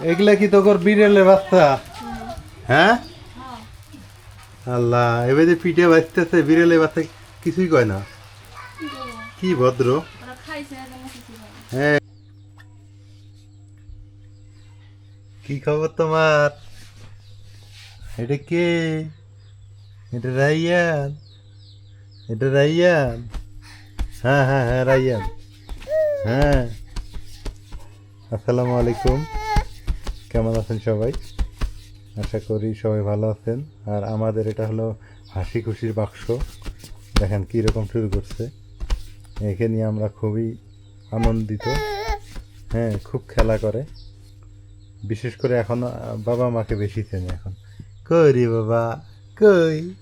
এগুলা কি তোর বিড়ালের বাচ্চা? হ্যাঁ? আল্লাহ, এবার যে পিঠে বাজতেছে, বিড়ালের বাচ্চা কিছুই কয় না। কি ভদ্র। হ্যাঁ। কি খবর তোমার? এটা কে? এটা রাইয়ান। এটা রাইয়ান। হ্যাঁ হ্যাঁ হ্যাঁ রাইয়ান। হ্যাঁ। আসসালামু আলাইকুম। কেমন আছেন সবাই? আশা করি সবাই ভালো আছেন। আর আমাদের এটা হলো হাসি খুশির বাক্স। দেখেন কীরকম শুরু করছে। একে নিয়ে আমরা খুবই আনন্দিত। হ্যাঁ খুব খেলা করে। বিশেষ করে এখন বাবা মাকে বেশি চেনে এখন। কই রে বাবা? কই?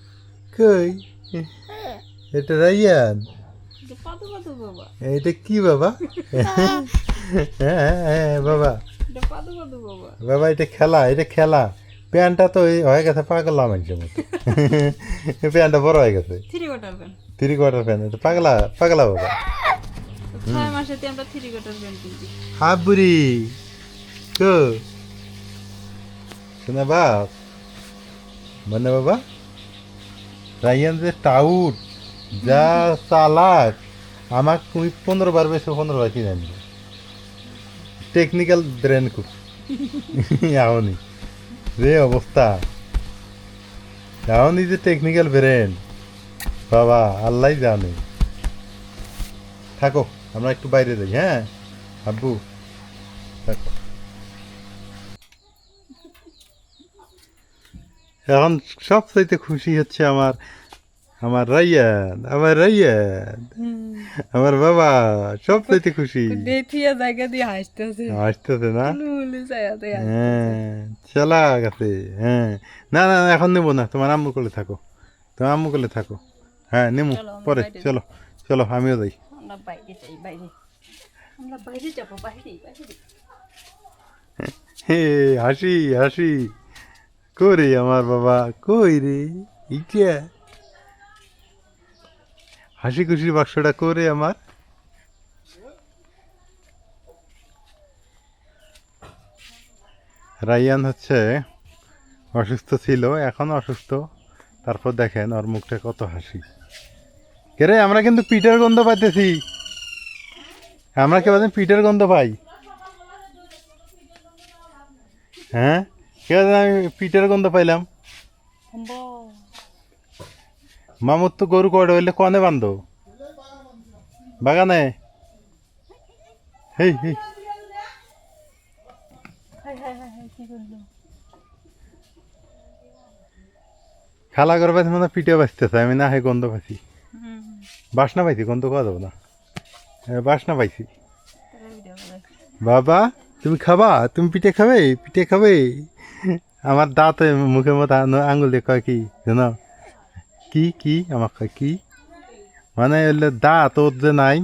কই? এটা রাইয়ান? এটা কি বাবা? হ্যাঁ হ্যাঁ, হ্যাঁ বাবা। বাবা। এটা খেলা এটা খেলা। প্যান্টটা তো হয়ে গেছে পাগলা মানুষের মতো। প্যান্টটা বড় হয়ে গেছে। Three quarter pant. Three quarter pant এটা পাগলা পাগলা বাবা। ছয় মাসেতে আমরা থ্রি কোয়ার্টার প্যান্ট কিনছি। হাবুরি কো? শোনা বাপ মানে বাবা? রাইয়ান যে টাউট যা চালাক আমার তুমি পনেরো বার বেশি পনেরো বার কিনে আনবে। টেকনিক্যাল ব্রেন খুব। এমনই রে অবস্থা। এমনই যে টেকনিক্যাল ব্রেন বাবা, আল্লাহ জানে। থাকো, আমরা একটু বাইরে যাই হ্যাঁ? আব্বু, থাকো। এখন সবচাইতে খুশি হচ্ছে আমার আমার রাইয়ান আমার রাইয়ান। আমার বাবা সবচাইতে খুশি। দেখিয়া জায়গা দিয়ে হাসতেছে। আসতেছে না? হ্যাঁ চলা গেছে হ্যাঁ। না না এখন নেব না তোমার আম্মু কোলে থাকো। তোমার আম্মু কোলে থাকো। হ্যাঁ আমরা পরে চলো চলো আমিও যাই। হে হাসি হাসি। কই রে আমার বাবা? কই রে? ইটা? হাসি খুশির বাক্সটা করে আমার। রাইয়ান হচ্ছে অসুস্থ ছিল, এখন অসুস্থ। তারপর দেখেন ওর মুখটা কত হাসি। কে রে, আমরা কিন্তু পিঠের গন্ধ পাইতেছি। আমরা কেউ পিঠের গন্ধ পাই? হ্যাঁ? কে আমি পিঠের গন্ধ পাইলাম? মামুর তো গরু কড়ে হইলে কনে বান্ধব বাগানে? হেই খালা করে পাইছি মানে পিঠে বাঁচতেছে আমি না হে গন্ধ পাইছি। বাসনা পাইছি গন্ধ কোয়া যাব না। বাসনা পাইছি। বাবা তুমি খাবা? তুমি পিঠে খাবে? পিঠে খাবে? আমার দাঁত মুখের মতো আঙুল দিয়ে কয় কি জানো? কি কি? আমার কয় কি? মানে হইলে দাঁত ওর যে নাই।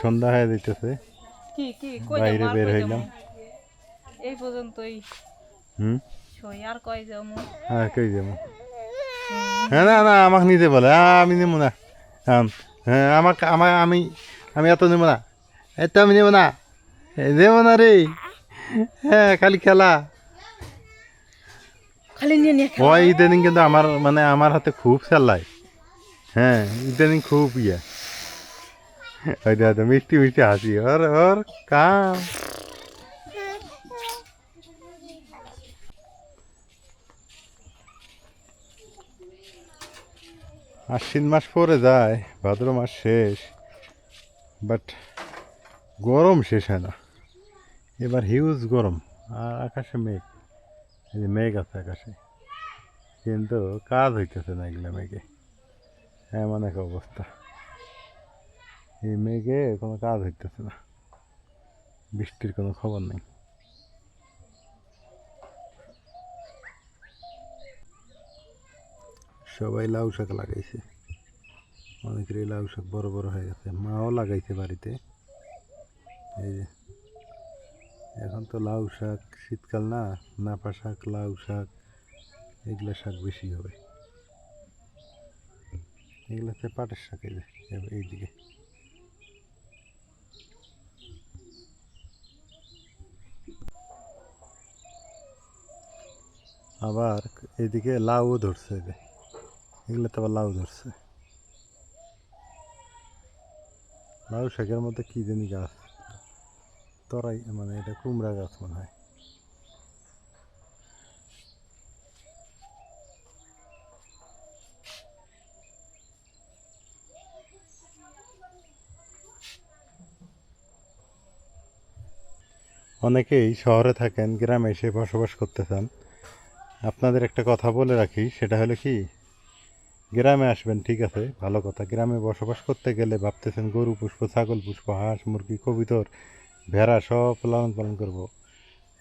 সন্ধ্যা হয়ে কি বাইরে বের হইলাম। এই পর্যন্তই। হুম? আর কই যাব আর কই যাব? হ্যাঁ না না আমাকে নিতে বলে। আমি নেব না। হ্যাঁ আমাকে আমার আমি আমি এত নেব না। এত আমি নেব না। নেব না রে। হ্যাঁ খালি খেলা। খালি ইদানিং কিন্তু আমার মানে আমার হাতে খুব চাল্লাই হ্যাঁ ইদানিং খুব ইয়ে। ওই দাদা মিষ্টি মিষ্টি হাসি। ওর ওর, কাম। আশ্বিন মাস পরে যায়, ভাদ্র মাস শেষ। বাট গরম শেষ হয় না। এবার হিউজ গরম, আর আকাশে মেঘ। এই যে মেঘ আছে আকাশে। কিন্তু কাজ হইতেছে না এগুলো মেঘে। এমন এক অবস্থা। এই মেঘে কোনো কাজ হইতেছে না। বৃষ্টির কোনো খবর নেই। সবাই লাউ শাক লাগাইছে। অনেকেরই লাউ শাক বড় বড় হয়ে গেছে। মাও লাগাইছে বাড়িতে। এই যে এখন তো লাউ শাক শীতকাল না, নাপা শাক, লাউ শাক, এগুলো শাক বেশি হবে। এগুলোতে পাটের শাক এইদিকে। আবার এদিকে লাউও ধরছে এগুলোতে আবার লাউ ধরছে। লাউ শাকের মধ্যে কী জানি গাছ। তরাই মানে এটা কুমড়া গাছ মনে হয়। অনেকেই শহরে থাকেন, গ্রামে এসে বসবাস করতে চান। আপনাদের একটা কথা বলে রাখি, সেটা হলো কি, গ্রামে আসবেন, ঠিক আছে, ভালো কথা। গ্রামে বসবাস করতে গেলে ভাবতেছেন গরু পুষ্প ছাগল পুষ্প হাঁস, মুরগি, কবিতর ভেড়া সব লালন পালন করব।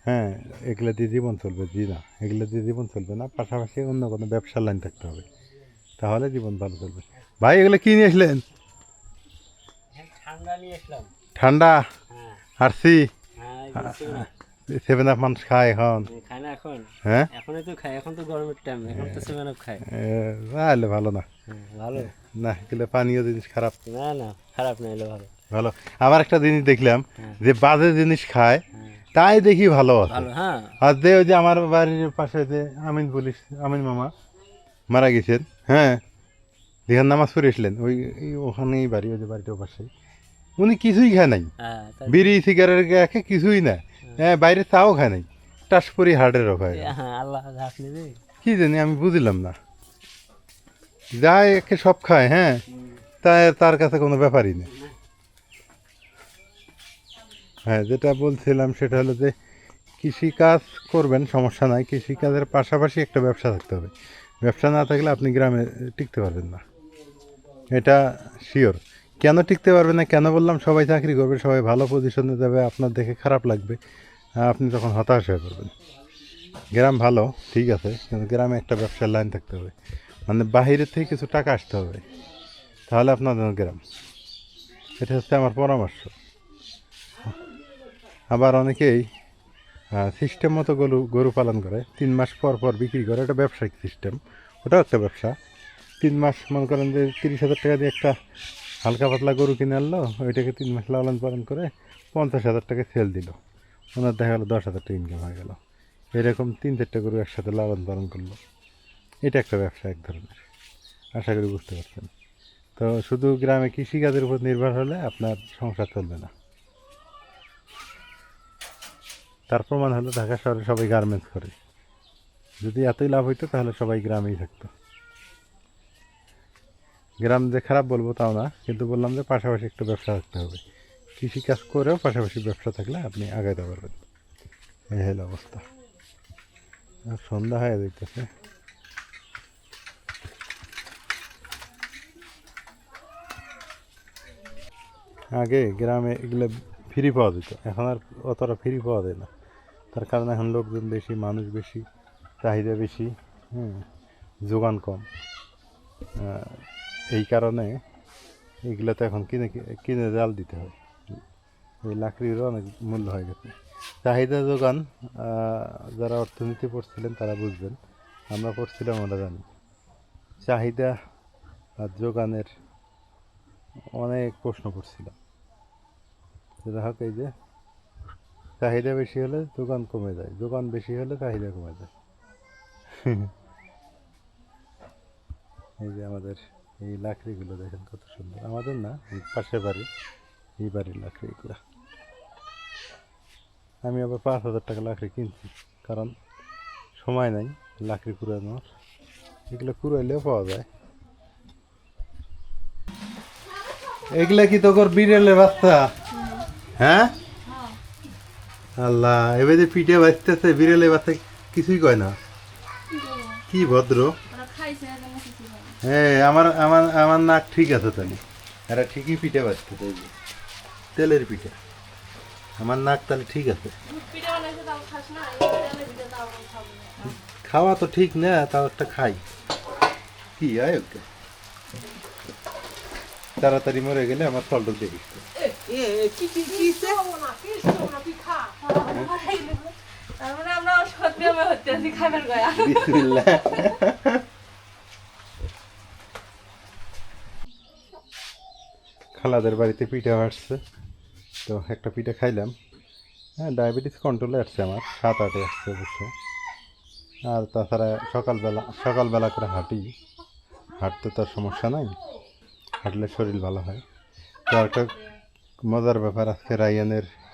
হ্যাঁ এগুলো দিয়ে জীবন চলবে জি না এগুলো দিয়ে জীবন চলবে না পাশাপাশি অন্য কোনো ব্যবসার লাইন থাকতে হবে তাহলে জীবন ভালো চলবে। ভাই এগুলো কি নিয়ে আসলেন? ঠান্ডা নিয়ে আসলাম। ঠান্ডা? হ্যাঁ। আরসি? হ্যাঁ সেভেন আপ। মানুষ খায় এখন। খায় না এখন? হ্যাঁ? এখনই তো খাই এখন তো গরমের টাইম এখন তো সেভেন আপ খাই এ, তাহলে ভালো না। হ্যাঁ, ভালো। না এগুলো পানীয় জিনিস খারাপ। না না খারাপ না এলে ভালো। ভালো। আবার একটা জিনিস দেখলাম যে বাজে জিনিস খায় হ্যাঁ। তাই দেখি ভালো আছে। হ্যাঁ। আর যে ওই যে আমার বাড়ির পাশে যে আমিন পুলিশ আমিন মামা মারা গেছেন হ্যাঁ। যেখানে নামাজ পড়েছিলেন ওই ওখানেই বাড়ি ওই যে বাড়িটার পাশে উনি কিছুই খায় নাই। হ্যাঁ বিড়ি সিগারেট খেয়ে কিছুই না। হ্যাঁ। বাইরে চাও খায় নাই। টাসপুরি হ্যাঁ আল্লাহ কি জানি আমি বুঝলাম না। যাই একে সব খায় হ্যাঁ। তাই তার কাছে কোনো ব্যাপারই নেই। হ্যাঁ যেটা বলছিলাম সেটা হলো যে কৃষিকাজ করবেন, সমস্যা নাই। কৃষিকাজের পাশাপাশি একটা ব্যবসা থাকতে হবে। ব্যবসা না থাকলে আপনি গ্রামে টিকতে পারবেন না। এটা শিওর কেন টিকতে পারবে না? কেন বললাম, সবাই চাকরি করবে, সবাই ভালো পজিশনে যাবে, আপনার দেখে খারাপ লাগবে। আপনি তখন হতাশ হয়ে পড়বেন। গ্রাম ভালো, ঠিক আছে, কিন্তু গ্রামে একটা ব্যবসার লাইন থাকতে হবে। মানে বাহিরের থেকে কিছু টাকা আসতে হবে। তাহলে আপনার গ্রাম। এটা হচ্ছে আমার পরামর্শ। আবার অনেকেই সিস্টেম মতো গরু গরু পালন করে, তিন মাস পর পর বিক্রি করে। এটা ব্যবসায়িক সিস্টেম ওটাও একটা ব্যবসা। তিন মাস মনে করেন যে তিরিশ হাজার টাকা দিয়ে একটা হালকা পাতলা গরু কিনে আনলো, ওইটাকে তিন মাস লালন পালন করে পঞ্চাশ হাজার টাকা সেল দিল। ওনার দেখা গেলো দশ হাজার টাকা ইনকাম হয়ে গেল। এরকম তিন চারটা গরু একসাথে লালন পালন করল। এটা একটা ব্যবসা এক ধরনের। আশা করি বুঝতে পারছেন। তো শুধু গ্রামে কৃষিকাজের উপর নির্ভর হলে আপনার সংসার চলবে না। তার প্রমাণ হলো ঢাকা শহরে সবাই গার্মেন্টস করে। যদি এতই লাভ হইতো, তাহলে সবাই গ্রামেই থাকতো। গ্রাম যে খারাপ বলব তাও না, কিন্তু বললাম যে পাশাপাশি একটু ব্যবসা থাকতে হবে। কৃষিকাজ করেও পাশাপাশি ব্যবসা থাকলে আপনি আগাইতে পারবেন। এই হলো অবস্থা। আর সন্ধ্যা হয়ে যাইতেছে। আগে গ্রামে এগুলো ফ্রি পাওয়া যেত, এখন আর অতটা ফ্রি পাওয়া যায় না। তার কারণে এখন লোকজন বেশি, মানুষ বেশি, চাহিদা বেশি হ্যাঁ যোগান কম। এই কারণে এগুলোতে এখন কিনে কিনে জাল দিতে হয়। এই লাকড়িরও অনেক মূল্য হয়ে গেছে। চাহিদা যোগান যারা অর্থনীতি পড়ছিলেন তারা বুঝবেন। আমরা পড়ছিলাম, আমরা জানি। চাহিদা আর যোগানের অনেক প্রশ্ন করছিলাম। সেটা হোক, এই যে চাহিদা বেশি হলে দোকান কমে যায়, দোকান বেশি হলে চাহিদা কমে যায়। এই যে আমাদের এই লাকড়িগুলো দেখেন কত সুন্দর। আমাদের না, এই পাশের বাড়ি, এই বাড়ির লাকড়িগুলো। আমি আবার পাঁচ হাজার টাকা লাকড়ি কিনছি, কারণ সময় নাই লাকড়ি কুড়ানোর এগুলো কুড়াইলেও পাওয়া যায়। এগুলা কি তোর বিড়ালের বাচ্চা? হ্যাঁ? আল্লাহ, এবার যে পিঠে বাজতেছে, বিড়ালের বাচ্চা কিছুই কয় না। কি ভদ্র। হ্যাঁ আমার আমার আমার নাক ঠিক আছে তাহলে। এরা ঠিকই পিঠে বাজতেছে তেলের পিঠে। আমার নাক তাহলে ঠিক আছে। খাওয়া তো ঠিক না, তাও একটা খাই। কি, আয় ওকে। তাড়াতাড়ি মরে গেলে আমার ফলটা দেখিস। খালাদের বাড়িতে পিঠা আসছে। তো একটা পিঠা খাইলাম। হ্যাঁ ডায়াবেটিস কন্ট্রোলে আসছে আমার, সাত আটে আসছে অবশ্য। আর তাছাড়া সকালবেলা সকালবেলা করে হাঁটি। হাঁটতে তো সমস্যা নাই। হাঁটলে শরীর ভালো হয়। তো একটা মজার ব্যাপার, আজকে রায়ানের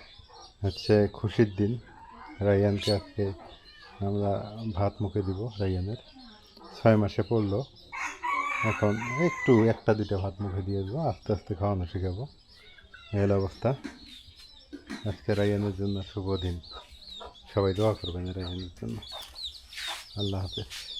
হচ্ছে খুশির দিন। রায়ানকে আজকে আমরা ভাত মুখে দিব রায়ানের ছয় মাসে পড়ল। এখন একটু একটা দুইটা ভাত মুখে দিয়ে দেবো, আস্তে আস্তে খাওয়ানো শেখাবো। এল অবস্থা। আজকে রায়ানের জন্য শুভ দিন। সবাই দোয়া করবেন রায়ানের জন্য। আল্লাহ হাফেজ।